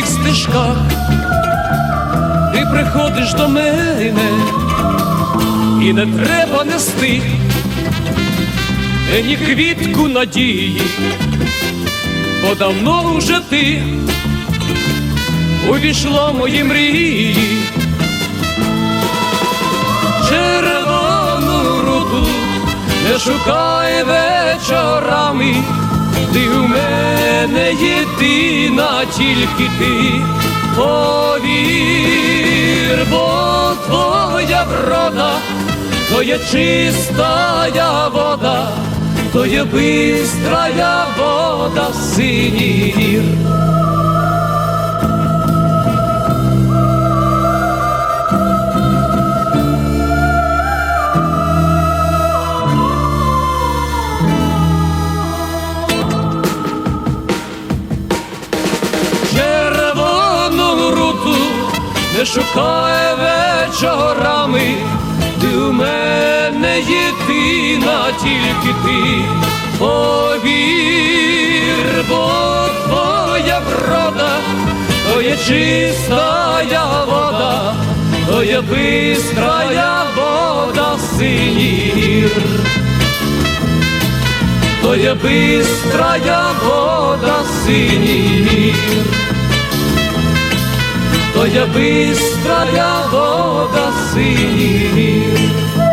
збутих стежках, ти приходиш до мене, і не треба нести мені квітку надії, бо давно вже ти увійшла в мої мрії. Червону руду не шукай вечорами, ти у мене єдина, тільки ти повір, бо твоя врода, то є чистая вода, то є бистрая вода синір. червону не шукай вечорами, ти у мене єдина, тільки ти. Повір, бо твоя врода, то є чистая вода, то є бистрая вода синір. То є бистрая вода синір, Твоя быстрая вода синів.